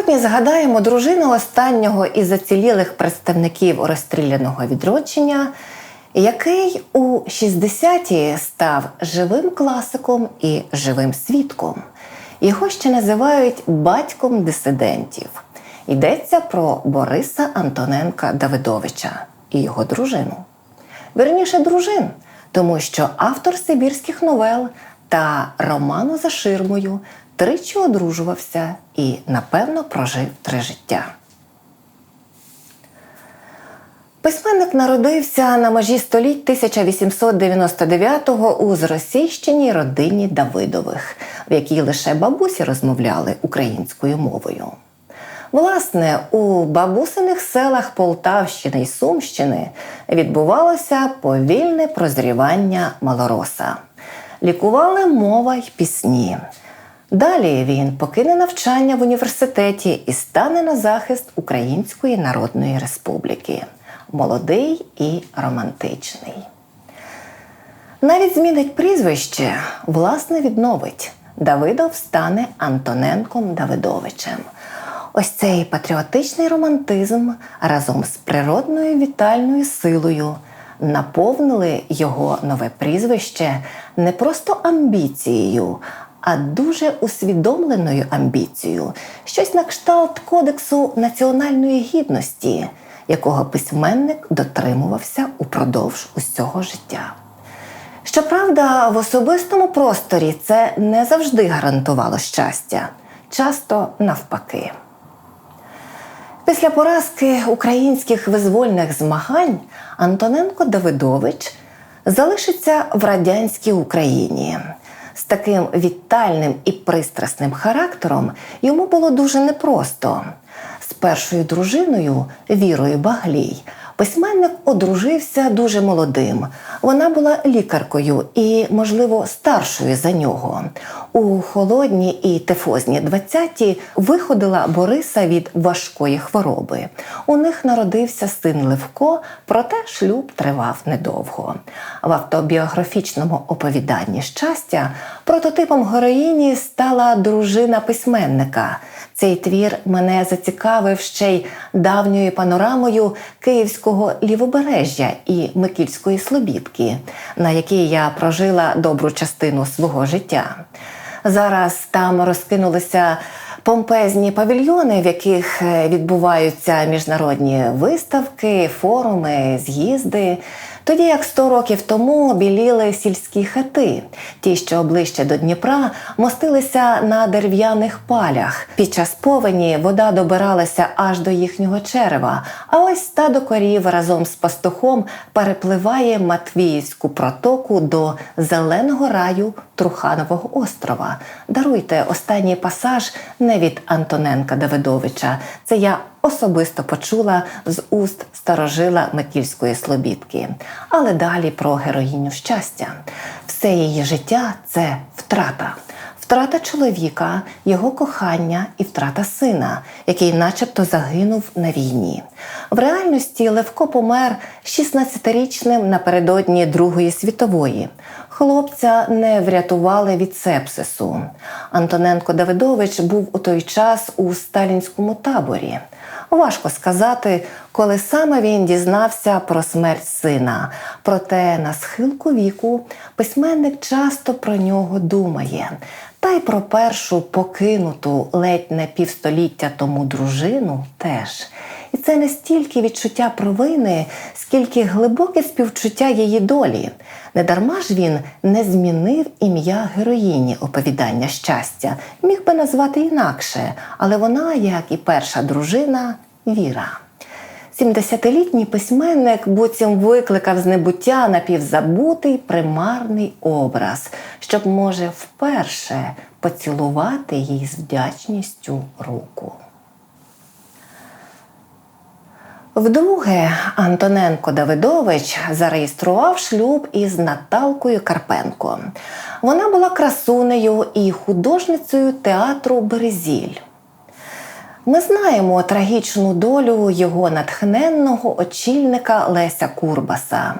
Сьогодні згадаємо дружину останнього із зацілілих представників розстріляного відродження, який у 60-ті став живим класиком і живим свідком. Його ще називають батьком дисидентів. Йдеться про Бориса Антоненка Давидовича і його дружину. Верніше дружин, тому що автор сибірських новел та роману за ширмою тричі одружувався і, напевно, прожив три життя. Письменник народився на межі століть 1899-го у зросійщеній родині Давидових, в якій лише бабусі розмовляли українською мовою. Власне, у бабусиних селах Полтавщини й Сумщини відбувалося повільне прозрівання малороса. Лікували мова й пісні. Далі він покине навчання в університеті і стане на захист Української Народної Республіки. Молодий і романтичний. Навіть змінить прізвище, власне, відновить. Давидов стане Антоненком Давидовичем. Ось цей патріотичний романтизм разом з природною вітальною силою наповнили його нове прізвище не просто амбіцією, а дуже усвідомленою амбіцією, щось на кшталт Кодексу національної гідності, якого письменник дотримувався упродовж усього життя. Щоправда, в особистому просторі це не завжди гарантувало щастя, часто навпаки. Після поразки українських визвольних змагань Антоненко Давидович залишиться в радянській Україні. З таким вітальним і пристрасним характером йому було дуже непросто. З першою дружиною Вірою Баглій письменник одружився дуже молодим. Вона була лікаркою і, можливо, старшою за нього. У холодні і тифозні 20-ті виходила Бориса від важкої хвороби. У них народився син Левко, проте шлюб тривав недовго. В автобіографічному оповіданні щастя прототипом героїні стала дружина письменника. Цей твір мене зацікавив ще й давньою панорамою Київського лівобережжя і Микільської Слобідки, на якій я прожила добру частину свого життя. Зараз там розкинулися помпезні павільйони, в яких е, відбуваються міжнародні виставки, форуми, з'їзди. Тоді як 100 років тому біліли сільські хати, ті, що ближче до Дніпра, мостилися на дерев'яних палях. Під час повені вода добиралася аж до їхнього черева. А ось стадо корів разом з пастухом перепливає Матвіївську протоку до зеленого раю Труханового острова. Даруйте останній пасаж не від Антоненка Давидовича. Це я особисто почула з уст старожила Микільської Слобідки. Але далі про героїню щастя. Все її життя це втрата. Втрата чоловіка, його кохання і втрата сина, який начебто загинув на війні. В реальності Левко помер 16-річним напередодні Другої світової. Хлопця не врятували від сепсису. Антоненко Давидович був у той час у сталінському таборі. Важко сказати, коли саме він дізнався про смерть сина. Проте на схилку віку письменник часто про нього думає. Та й про першу покинуту ледь не півстоліття тому дружину теж. І це не стільки відчуття провини, скільки глибоке співчуття її долі. Недарма ж він не змінив ім'я героїні оповідання щастя, міг би назвати інакше, але вона, як і перша дружина, Віра. 70-літній письменник буцім викликав з небуття напівзабутий примарний образ, щоб, може, вперше поцілувати їй з вдячністю руку. Вдруге Антоненко Давидович зареєстрував шлюб із Наталкою Карпенко. Вона була красунею і художницею театру Березіль. Ми знаємо трагічну долю його натхненного очільника Леся Курбаса.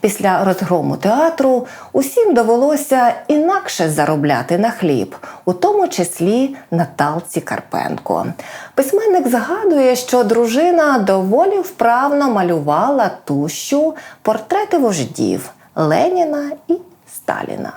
Після розгрому театру усім довелося інакше заробляти на хліб, у тому числі Наталці Карпенко. Письменник згадує, що дружина доволі вправно малювала тущу портрети вождів Леніна і Сталіна.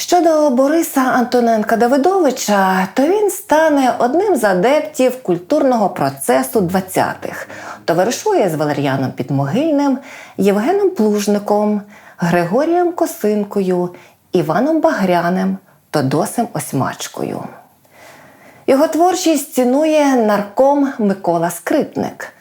Щодо Бориса Антоненка Давидовича, то він стане одним з адептів культурного процесу 20-х. Товаришує з Валер'яном Підмогильним, Євгеном Плужником, Григорієм Косинкою, Іваном Багряним, Тодосем Осьмачкою. Його творчість цінує нарком Микола Скрипник.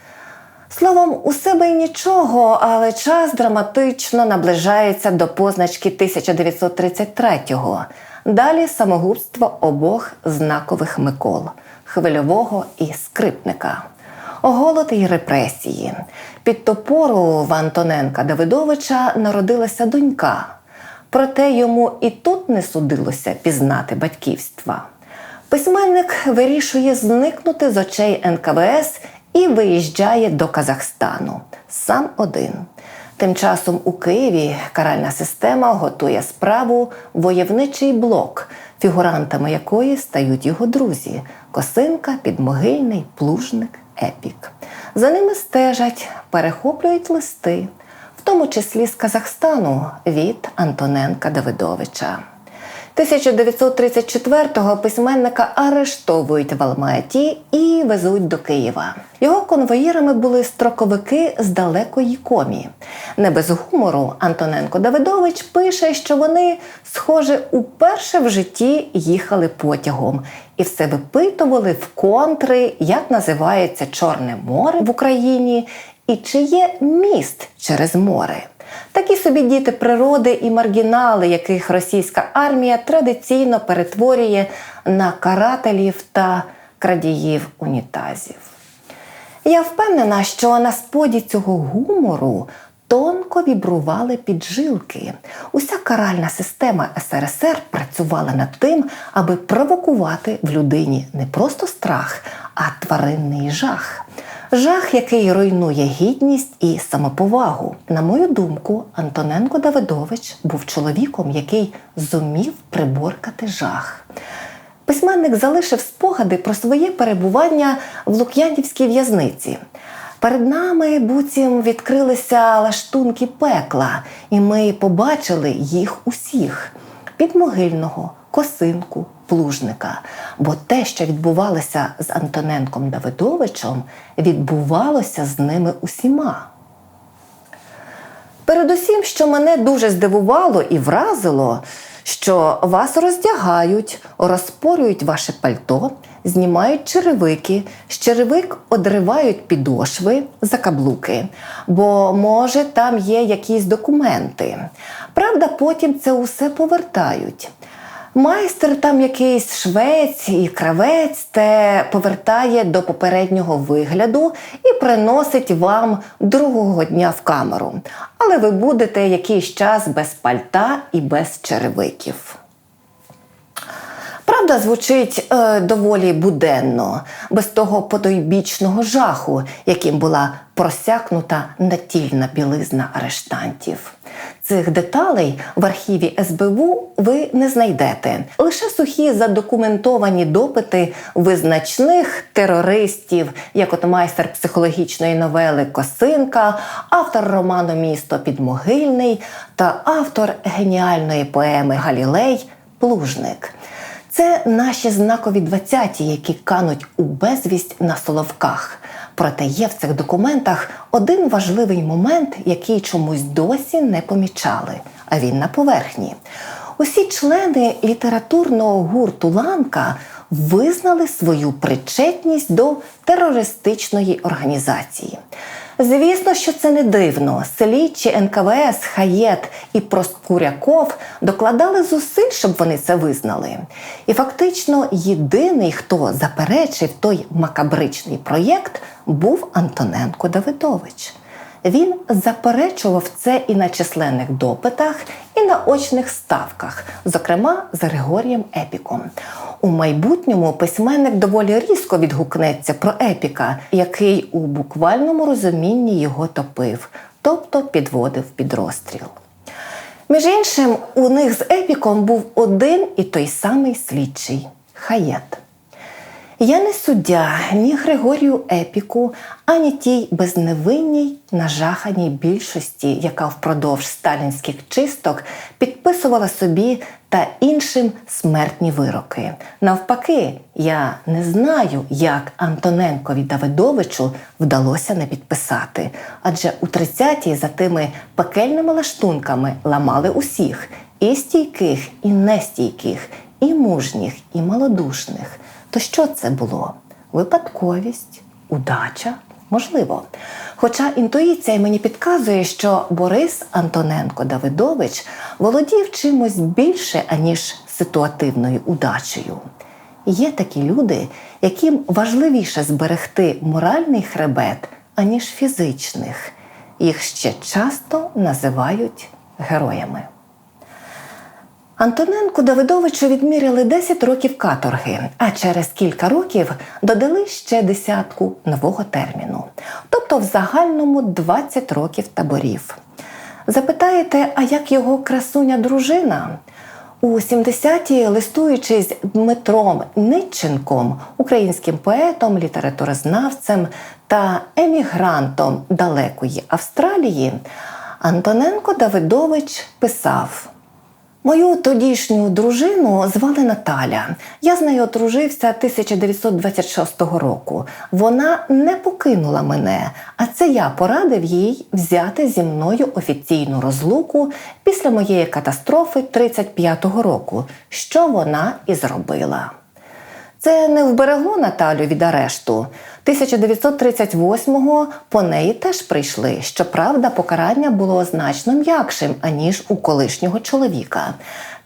Словом, у себе й нічого, але час драматично наближається до позначки 1933-го. Далі самогубство обох знакових Микол хвильового і скрипника. Голод і репресії. Під топору в Антоненка Давидовича народилася донька. Проте йому і тут не судилося пізнати батьківства. Письменник вирішує зникнути з очей НКВС і виїжджає до Казахстану сам один. Тим часом у Києві каральна система готує справу войовничий блок, фігурантами якої стають його друзі Косинка, Підмогильний, Плужник, Епік. За ними стежать, перехоплюють листи, в тому числі з Казахстану від Антоненка Давидовича. 1934-го письменника арештовують в Алматі і везуть до Києва. Його конвоїрами були строковики з далекої комі. Не без гумору Антоненко Давидович пише, що вони, схоже, уперше в житті їхали потягом і все випитували в контри, як називається Чорне море в Україні і чи є міст через море. Такі собі діти природи і маргінали, яких російська армія традиційно перетворює на карателів та крадіїв унітазів. Я впевнена, що на споді цього гумору тонко вібрували піджилки. Уся каральна система СРСР працювала над тим, аби провокувати в людині не просто страх, а тваринний жах. Жах, який руйнує гідність і самоповагу. На мою думку, Антоненко Давидович був чоловіком, який зумів приборкати жах. Письменник залишив спогади про своє перебування в Лук'янівській в'язниці. Перед нами буцім відкрилися лаштунки пекла, і ми побачили їх усіх підмогильного, косинку, плужника. Бо те, що відбувалося з Антоненком Давидовичем, відбувалося з ними усіма. Передусім, що мене дуже здивувало і вразило, що вас роздягають, розпорюють ваше пальто, знімають черевики, з черевик одривають підошви за каблуки, бо, може, там є якісь документи. Правда, потім це усе повертають. Майстер там якийсь швець і кравець те повертає до попереднього вигляду і приносить вам другого дня в камеру. Але ви будете якийсь час без пальта і без черевиків. Правда, звучить е, доволі буденно, без того потойбічного жаху, яким була просякнута натільна білизна арештантів. Цих деталей в архіві СБУ ви не знайдете. Лише сухі задокументовані допити визначних терористів, як от майстер психологічної новели Косинка, автор роману Місто Підмогильний та автор геніальної поеми Галілей Плужник. Це наші знакові двадцяті, які кануть у безвість на соловках. Проте є в цих документах один важливий момент, який чомусь досі не помічали, а він на поверхні. Усі члени літературного гурту Ланка визнали свою причетність до терористичної організації. Звісно, що це не дивно. Слідчі НКВС, Хаєт і Проскуряков докладали зусиль, щоб вони це визнали. І фактично єдиний, хто заперечив той макабричний проєкт, був Антоненко Давидович. Він заперечував це і на численних допитах, і на очних ставках, зокрема з Григорієм Епіком. У майбутньому письменник доволі різко відгукнеться про епіка, який у буквальному розумінні його топив, тобто підводив під розстріл. Між іншим, у них з епіком був один і той самий слідчий хаєт. Я не суддя ні Григорію Епіку, ані тій безневинній нажаханій більшості, яка впродовж сталінських чисток підписувала собі та іншим смертні вироки. Навпаки, я не знаю, як Антоненкові Давидовичу вдалося не підписати, адже у 30-ті за тими пекельними лаштунками ламали усіх і стійких, і нестійких, і мужніх, і малодушних. То що це було? Випадковість, удача? Можливо. Хоча інтуїція мені підказує, що Борис Антоненко Давидович володів чимось більше, аніж ситуативною удачею. Є такі люди, яким важливіше зберегти моральний хребет, аніж фізичних. Їх ще часто називають героями. Антоненку Давидовичу відміряли 10 років каторги, а через кілька років додали ще десятку нового терміну, тобто в загальному 20 років таборів. Запитаєте, а як його красуня дружина? У 70-ті, листуючись Дмитром Нитченком, українським поетом, літературознавцем та емігрантом далекої Австралії, Антоненко Давидович писав. Мою тодішню дружину звали Наталя. Я з нею одружився 1926 року. Вона не покинула мене, а це я порадив їй взяти зі мною офіційну розлуку після моєї катастрофи 35-го року, що вона і зробила. Це не вберегло Наталю від арешту. 1938-го по неї теж прийшли. Щоправда, покарання було значно м'якшим, аніж у колишнього чоловіка.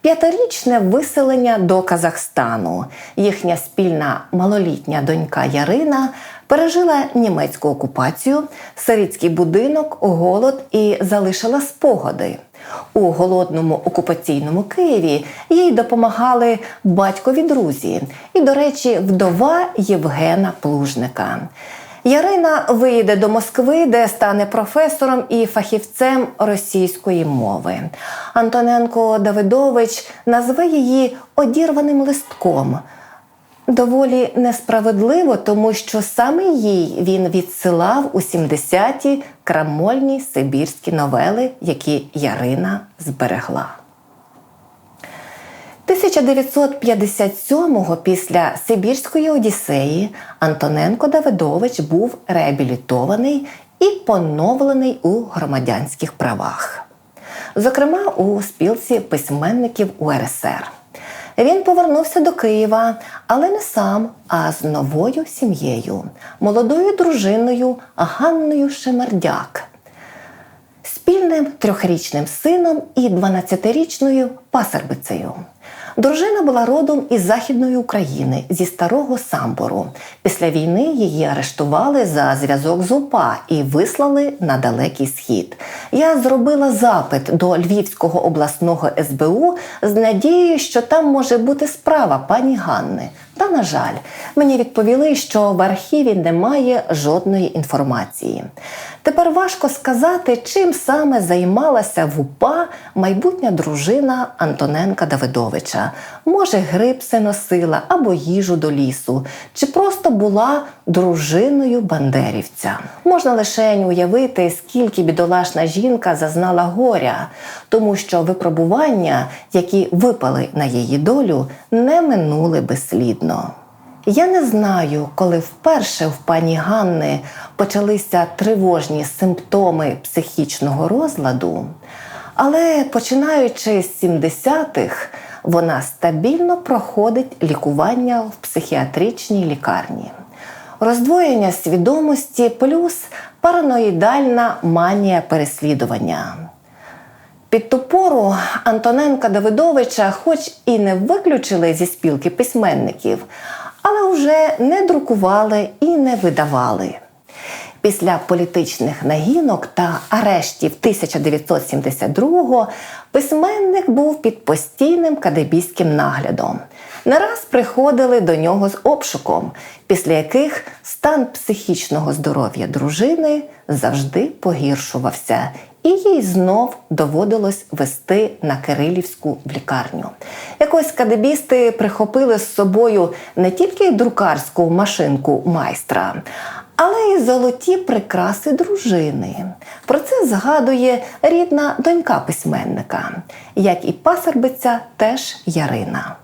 П'ятирічне виселення до Казахстану. Їхня спільна малолітня донька Ярина пережила німецьку окупацію, сирітський будинок, голод і залишила спогади. У голодному окупаційному Києві їй допомагали батькові друзі, і, до речі, вдова Євгена Плужника. Ярина виїде до Москви, де стане професором і фахівцем російської мови. Антоненко Давидович назве її одірваним листком. Доволі несправедливо, тому що саме їй він відсилав у 70-ті крамольні сибірські новели, які Ярина зберегла. 1957-го після Сибірської Одіссеї Антоненко Давидович був реабілітований і поновлений у громадянських правах, зокрема у спілці письменників УРСР. Він повернувся до Києва, але не сам, а з новою сім'єю, молодою дружиною Ганною Шемердяк, спільним трьохрічним сином і 12-річною пасербицею. Дружина була родом із Західної України зі старого самбору. Після війни її арештували за зв'язок з УПА і вислали на далекий схід. Я зробила запит до Львівського обласного СБУ з надією, що там може бути справа пані Ганни. Та, на жаль, мені відповіли, що в архіві немає жодної інформації. Тепер важко сказати, чим саме займалася в УПА майбутня дружина Антоненка Давидовича. Може, грипси носила або їжу до лісу, чи просто була дружиною бандерівця. Можна лише уявити, скільки бідолашна жінка зазнала горя, тому що випробування, які випали на її долю, не минули безслідно. Я не знаю, коли вперше в пані Ганни почалися тривожні симптоми психічного розладу, але починаючи з 70-х, вона стабільно проходить лікування в психіатричній лікарні. Роздвоєння свідомості плюс параноїдальна манія переслідування. Під ту пору Антоненка Давидовича, хоч і не виключили зі спілки письменників, але вже не друкували і не видавали. Після політичних нагінок та арештів 1972-го письменник був під постійним кадебійським наглядом. Не раз приходили до нього з обшуком, після яких стан психічного здоров'я дружини завжди погіршувався, і їй знов доводилось вести на Кирилівську в лікарню. Якось кадебісти прихопили з собою не тільки друкарську машинку майстра, але й золоті прикраси дружини. Про це згадує рідна донька письменника, як і пасербиця теж Ярина.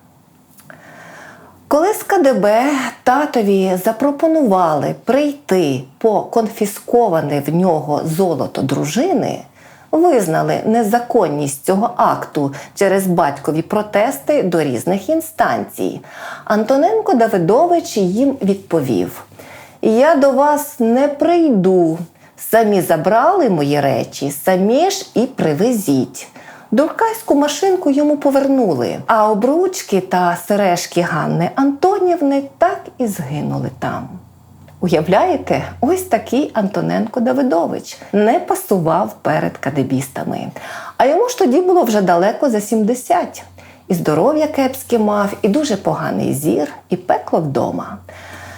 Коли з КДБ татові запропонували прийти по конфісковане в нього золото дружини, визнали незаконність цього акту через батькові протести до різних інстанцій. Антоненко Давидович їм відповів: Я до вас не прийду. Самі забрали мої речі, самі ж і привезіть. Дуркайську машинку йому повернули, а обручки та сережки Ганни Антонівни так і згинули там. Уявляєте, ось такий Антоненко Давидович не пасував перед кадебістами. А йому ж тоді було вже далеко за 70. І здоров'я кепське мав, і дуже поганий зір, і пекло вдома.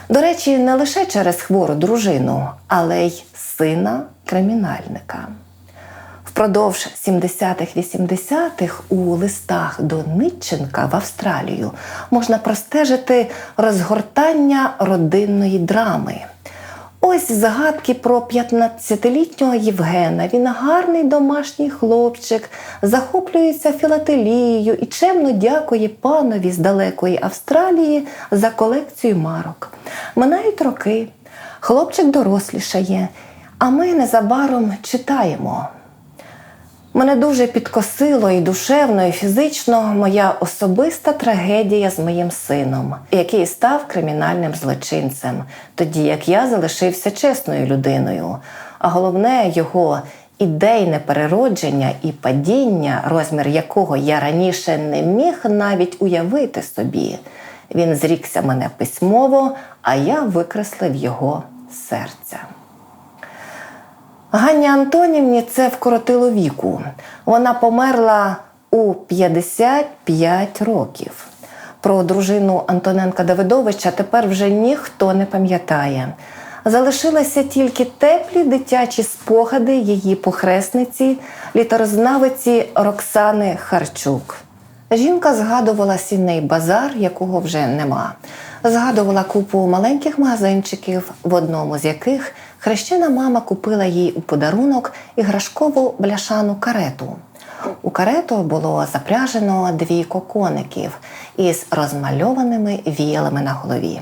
До речі, не лише через хвору дружину, але й сина кримінальника. Впродовж 70-х-80-х у листах до Нитченка в Австралію можна простежити розгортання родинної драми. Ось згадки про 15-літнього Євгена. Він гарний домашній хлопчик, захоплюється філателією і чемно дякує панові з далекої Австралії за колекцію марок. Минають роки, хлопчик дорослішає, а ми незабаром читаємо. Мене дуже підкосило і душевно, і фізично моя особиста трагедія з моїм сином, який став кримінальним злочинцем, тоді як я залишився чесною людиною. А головне його ідейне переродження і падіння, розмір якого я раніше не міг навіть уявити собі. Він зрікся мене письмово, а я викреслив його серця. Ганні Антонівні це вкоротило віку. Вона померла у 55 років. Про дружину Антоненка Давидовича тепер вже ніхто не пам'ятає. Залишилися тільки теплі дитячі спогади її похресниці, літерознавиці Роксани Харчук. Жінка згадувала сінний базар, якого вже нема. Згадувала купу маленьких магазинчиків, в одному з яких хрещена мама купила їй у подарунок іграшкову бляшану карету. У карету було запряжено двійко коників із розмальованими віялами на голові.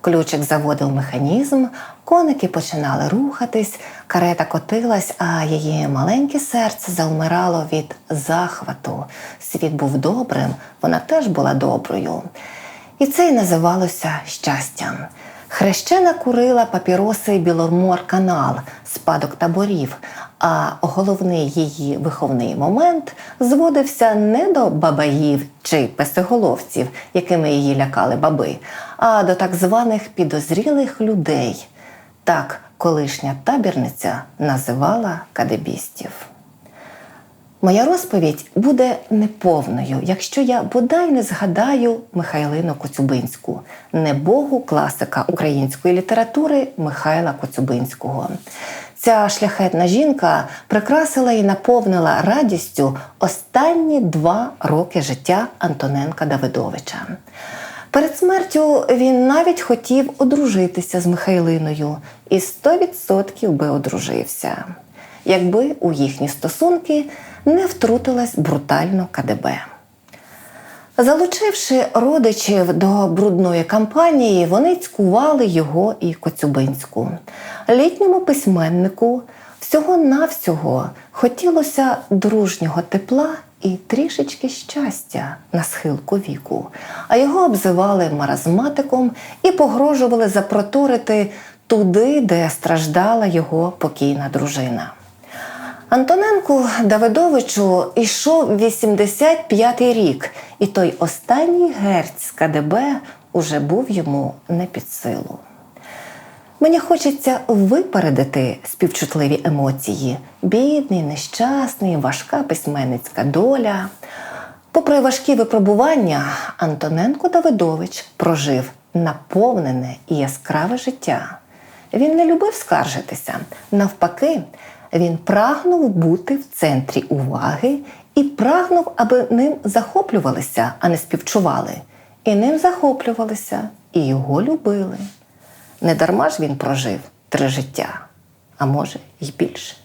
Ключик заводив механізм, коники починали рухатись, карета котилась, а її маленьке серце завмирало від захвату. Світ був добрим, вона теж була доброю. І це й називалося щастям. Хрещена курила папіроси Білормор канал, спадок таборів. А головний її виховний момент зводився не до бабаїв чи песиголовців, якими її лякали баби, а до так званих підозрілих людей. Так колишня табірниця називала кадебістів. Моя розповідь буде неповною, якщо я бодай не згадаю Михайлину Коцюбинську, небогу класика української літератури Михайла Коцюбинського. Ця шляхетна жінка прикрасила і наповнила радістю останні два роки життя Антоненка Давидовича. Перед смертю він навіть хотів одружитися з Михайлиною і 100% би одружився, якби у їхні стосунки не втрутилась брутально КДБ. Залучивши родичів до брудної кампанії, вони цькували його і Коцюбинську. Літньому письменнику всього-навсього хотілося дружнього тепла і трішечки щастя на схилку віку, а його обзивали маразматиком і погрожували запроторити туди, де страждала його покійна дружина. Антоненку Давидовичу йшов 85-й рік, і той останній герць КДБ уже був йому не під силу. Мені хочеться випередити співчутливі емоції. Бідний, нещасний, важка письменницька доля. Попри важкі випробування, Антоненко Давидович прожив наповнене і яскраве життя. Він не любив скаржитися. Навпаки, він прагнув бути в центрі уваги і прагнув, аби ним захоплювалися, а не співчували. І ним захоплювалися, і його любили. Недарма ж він прожив три життя, а може й більше.